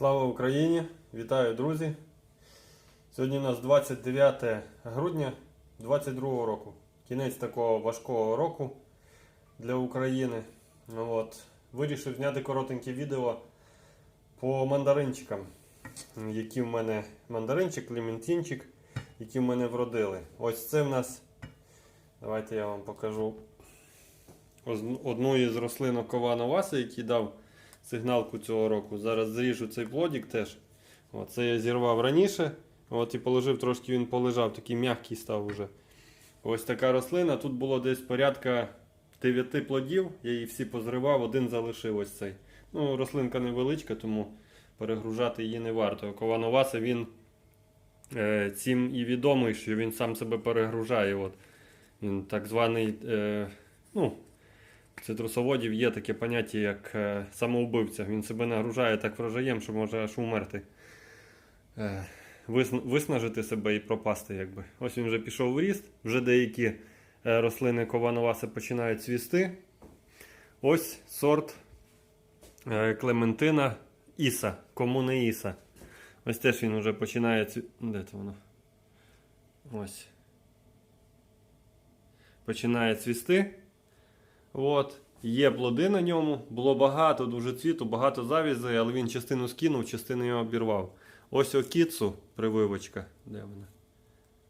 Слава Україні! Вітаю, друзі! Сьогодні у нас 29 грудня 2022 року. Кінець такого важкого року для України. Ну, от, вирішив зняти коротеньке відео по мандаринчикам. Які в мене мандаринчик, клементинчик, які в мене вродили. Ось це в нас. Давайте я вам покажу одну із рослинок Кована Васа, який дав сигналку цього року. Зараз зріжу цей плодик теж. От, це я зірвав раніше. От і положив, трошки він полежав, такий м'який став уже. Ось така рослина. Тут було десь порядка 9 плодів. Я її всі позривав, один залишив ось цей. Ну, рослинка невеличка, тому перегружати її не варто. Ковановаса він е, цим і відомий, що він сам себе перегружає. От. Він так званий. Е, ну, цитрусоводів є таке поняття, як е, самоубивця. Він себе нагружає так врожаєм, що може аж умерти. Е, виснажити себе і пропасти. Якби. Ось він вже пішов в ріст, вже деякі е, рослини ковановаси починають цвісти. Ось сорт Клементина Іса, комуни Іса. Ось теж він вже починає. Де це воно? Ось. Починає цвісти. От. Є плоди на ньому, було багато дуже цвіту, багато завізей, але він частину скинув, частину його обірвав. Ось окіцу прививочка. Де вона?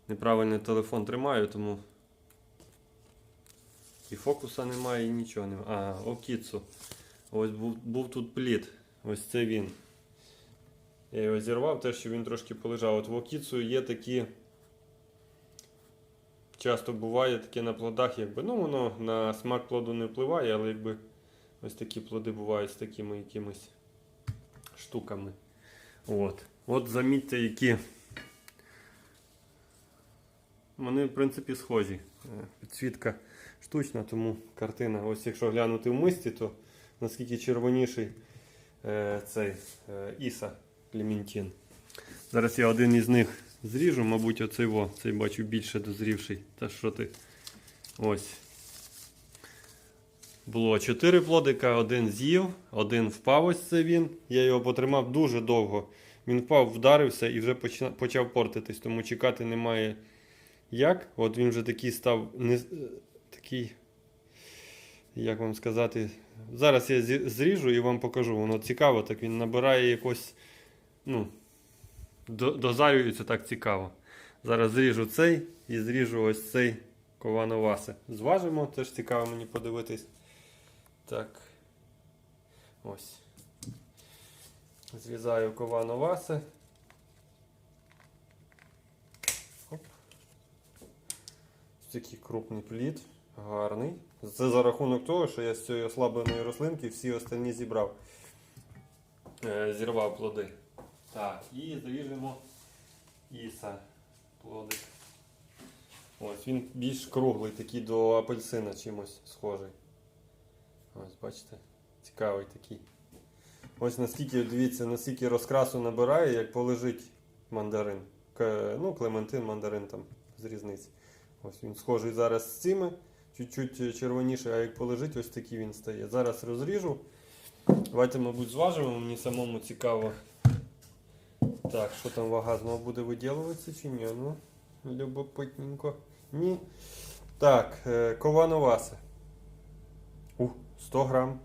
Неправильний телефон тримаю, тому і фокуса немає, і нічого немає. А, окіцу. Ось був, був тут плід. Ось це він. Я його зірвав, теж, щоб він трошки полежав. От в окіцу є такі. Часто буває таке на плодах, якби, ну воно на смак плоду не впливає, але якби ось такі плоди бувають з такими якимись штуками. От. От замітьте, які. Вони, в принципі, схожі. Е, Підсвітка штучна, тому картина. Ось якщо глянути в мисті, то наскільки червоніший е, цей е, Іса Клементін. Зараз я один із них зріжу, мабуть, оцей во, цей бачу більше дозрівший. Та що ти? Ось. Було 4 плодика, один з'їв, один впав ось це він. Я його потримав дуже довго. Він впав, вдарився і вже почав портитись, тому чекати немає як. От він вже такий став не, такий. Як вам сказати? Зараз я зріжу і вам покажу. Воно цікаво, так він набирає якось. Ну, дозарюється так цікаво. Зараз зріжу цей і зріжу ось цей ковановаси. Зважимо, теж цікаво мені подивитись. Так. Ось. Зрізаю ковановаси. Оп. Такий крупний плід, гарний. Це за рахунок того, що я з цієї ослабленої рослинки всі останні зібрав. Е, зірвав плоди. Так, і зріжемо іса плодик. Ось він більш круглий, такий до апельсина чимось схожий. Ось, бачите? Цікавий такий. Ось наскільки, дивіться, наскільки розкрасу набирає, як полежить мандарин. Ну, клементин, мандарин там з різниці. Ось він схожий зараз з цими, чуть-чуть червоніший, а як полежить, ось такий він стає. Зараз розріжу. Давайте, мабуть, зважимо, мені самому цікаво. Так, що там вага знову буде виділюватися чи ні? Ну, любопитненько. Ні. Так, е, ковановаси. Ух, 100 грам.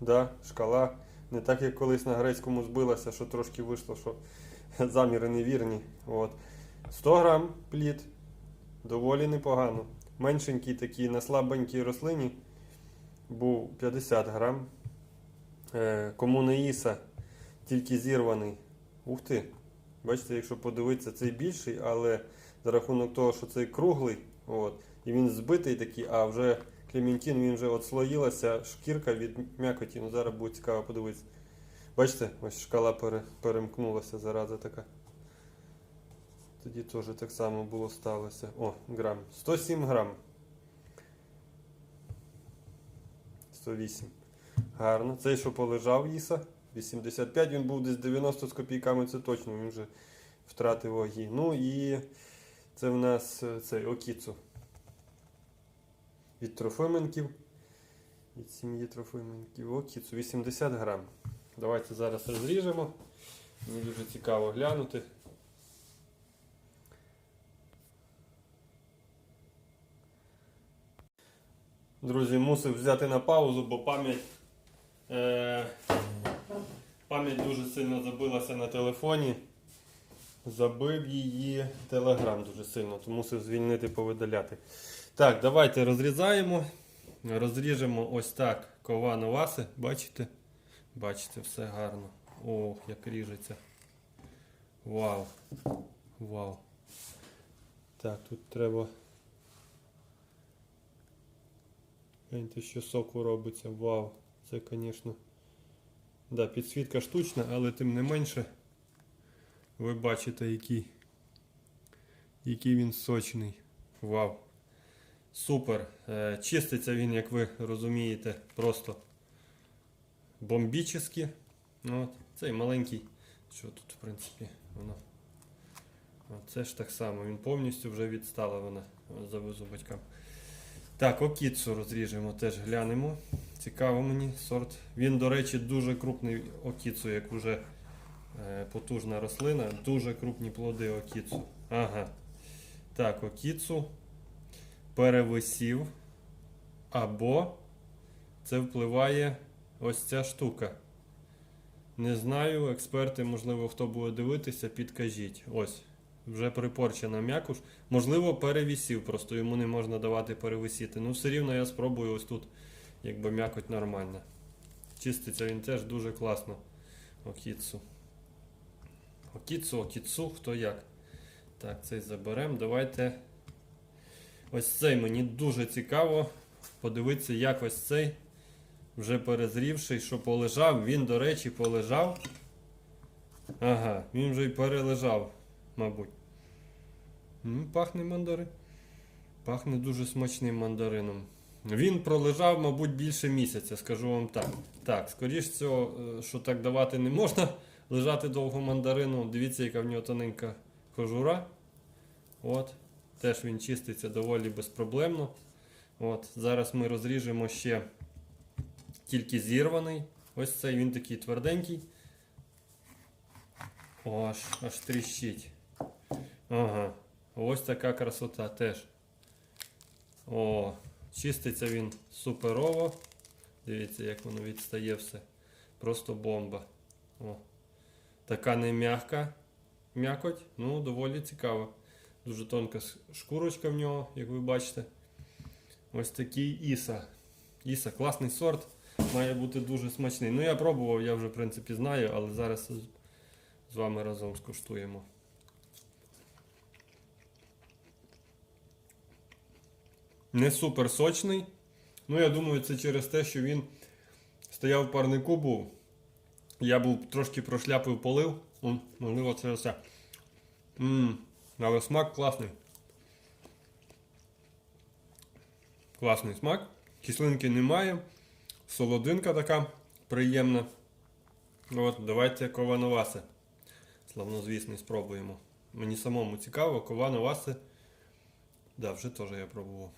Да, шкала. Не так, як колись на грецькому збилася, що трошки вийшло, що заміри невірні. От. 100 грам плід. Доволі непогано. Меншенький такий на слабенькій рослині був 50 грам. Е, Комуна Іса, тільки зірваний. Ух ти. Бачите, якщо подивитися, цей більший, але за рахунок того, що цей круглий, от, і він збитий такий, а вже Клементін він вже отслоїлася, шкірка від м'якоті. Ну зараз буде цікаво подивитися. Бачите, ось шкала пере, перемкнулася, зараза така. Тоді теж так само було сталося. О, грам. 107 грам. 108. Гарно. Цей, що полежав Іса, 85, він був десь 90 з копійками, це точно, він вже втратив ваги. Ну і це в нас е, цей Окіцу. Від Трофименків. Від сім'ї Трофименків. Окіцу 80 грам. Давайте зараз розріжемо. Мені дуже цікаво глянути. Друзі, мусив взяти на паузу, бо пам'ять. Е, пам'ять дуже сильно забилася на телефоні. Забив її телеграм дуже сильно, то мусив звільнити повидаляти. Так, давайте розрізаємо. Розріжемо ось так кова новаси. Бачите? Бачите, все гарно. Ох, як ріжеться. Вау. Вау. Так, тут треба. Гляньте, що соку робиться. Вау. Це, звісно. Да, підсвітка штучна, але тим не менше. Ви бачите, який, який він сочний. Вау. Супер. Е, Чиститься він, як ви розумієте, просто бомбічний. Ну, от, цей маленький. Що тут, в принципі, воно. Це ж так само, він повністю вже відстала вона. Завезу батькам. Так, окіцу розріжемо, теж глянемо. Цікаво мені сорт. Він, до речі, дуже крупний окіцу, як уже е, потужна рослина. Дуже крупні плоди окіцу. Ага. Так, окіцу перевисів. Або це впливає ось ця штука. Не знаю, експерти, можливо, хто буде дивитися, підкажіть. Ось, вже припорчена м'якуш. Можливо, перевісів, просто йому не можна давати перевисіти. Ну, все рівно я спробую ось тут, якби м'якоть нормальна. Чиститься він теж дуже класно. Окіцу. Окіцу, окіцу, хто як. Так, цей заберемо. Давайте. Ось цей мені дуже цікаво. Подивитися, як ось цей вже перезрівший, що полежав. Він, до речі, полежав. Ага, він вже й перележав, мабуть. Пахне мандарин. Пахне дуже смачним мандарином. Він пролежав, мабуть, більше місяця, скажу вам так. Так, скоріш цього, е, що так давати не можна лежати довго мандарину. Дивіться, яка в нього тоненька кожура. От. Теж він чиститься доволі безпроблемно. От. Зараз ми розріжемо ще тільки зірваний. Ось цей він такий тверденький. О, аж, аж тріщить. Ага. Ось така красота теж. О, чиститься він суперово. Дивіться, як воно відстає все. Просто бомба. О. Така не м'яка м'якоть, ну доволі цікаво. Дуже тонка шкурочка в нього, як ви бачите. Ось такий Іса. Іса, класний сорт. Має бути дуже смачний. Ну я пробував, я вже в принципі знаю, але зараз з вами разом скуштуємо. Не супер сочний. Ну, я думаю, це через те, що він стояв в парнику був. Я був трошки прошляпив полив. Можливо, це все. Ммм, але смак класний. Класний смак. Кислинки немає. Солодинка така приємна. От, давайте ковановаси. Славнозвісний спробуємо. Мені самому цікаво, ковановаси. Да, вже теж я пробував.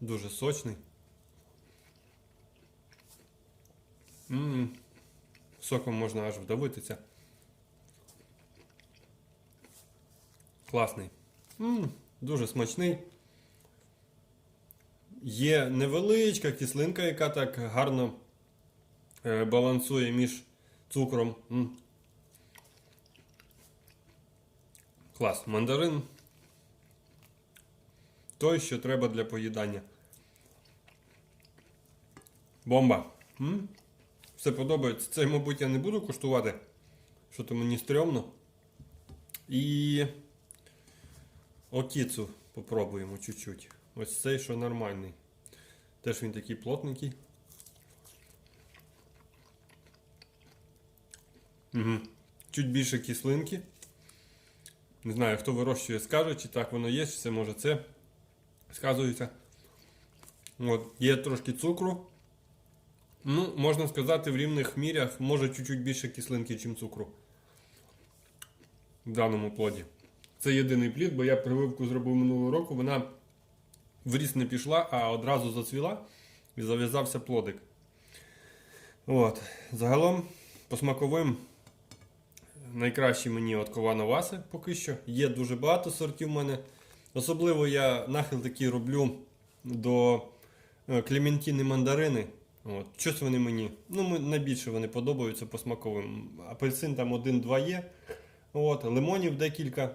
Дуже сочний. Ммм. Соком можна аж вдавитися. Класний. Ммм, дуже смачний. Є невеличка кислинка, яка так гарно е, балансує між цукром. М. Клас. Мандарин. Той, що треба для поїдання. Бомба. М? Все подобається. Цей, мабуть, я не буду куштувати. Що то мені стрьомно. І окіцу попробуємо чуть-чуть. Ось цей, що нормальний. Теж він такий плотненький. Угу. Чуть більше кислинки. Не знаю, хто вирощує, скаже, чи так воно є, чи це може це сказується. От, є трошки цукру. Ну, можна сказати, в рівних мірях може чуть-чуть більше кислинки, ніж цукру. В даному плоді. Це єдиний плід, бо я прививку зробив минулого року, вона в ріст не пішла, а одразу зацвіла і зав'язався плодик. От. Загалом, по смаковим найкращі мені от Ковановаси поки що. Є дуже багато сортів в мене. Особливо я нахил такий роблю до е, клементіни мандарини. От. Щось вони мені. Ну, найбільше вони подобаються по смаковим. Апельсин там один-два є. От. Лимонів декілька,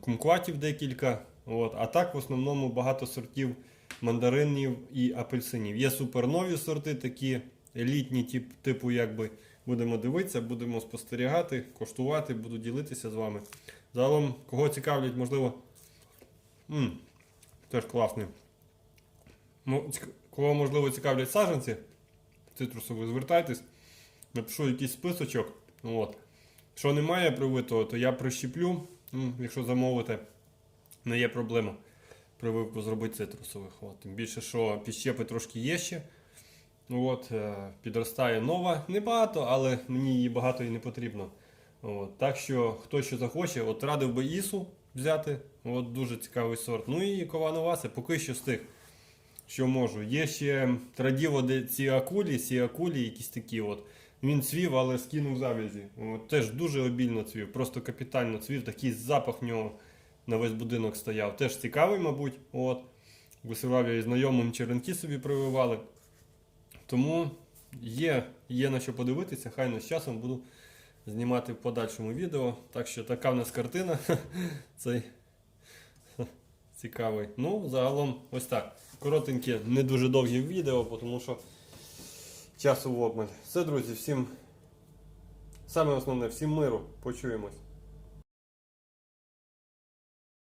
кумкватів декілька. От. А так в основному багато сортів мандаринів і апельсинів. Є супернові сорти, такі елітні, тип, типу, якби будемо дивитися, будемо спостерігати, коштувати, буду ділитися з вами. Загалом, кого цікавлять, можливо. М, теж класний. Ну, Кого можливо цікавлять саджанці цитрусові, звертайтесь, напишу якийсь списочок. От. Що немає привитого, то я прищеплю, м, якщо замовите, не є проблема прививку зробити цитрусових. От. Тим більше, що підщепи трошки є ще. От, е, підростає нова, небагато, але мені її багато і не потрібно. От, так що, хто що захоче, от радив би Ісу взяти. От, дуже цікавий сорт. Ну і Ковановаси, поки що з тих, що можу. Є ще традіво, де ці акулі, ці акулі, якісь такі. От. Він цвів, але скинув завязі. Теж дуже обільно цвів, просто капітально цвів, такий запах в нього на весь будинок стояв. Теж цікавий, мабуть. От. Висилав я і знайомим черенки собі прививали. Тому є, є на що подивитися, хай на з часом буду знімати в подальшому відео. Так що така в нас картина. Цей цікавий. Ну, загалом, ось так. Коротеньке, не дуже довгі відео, тому що часу в обмаль. Все, друзі, всім саме основне, всім миру. Почуємось.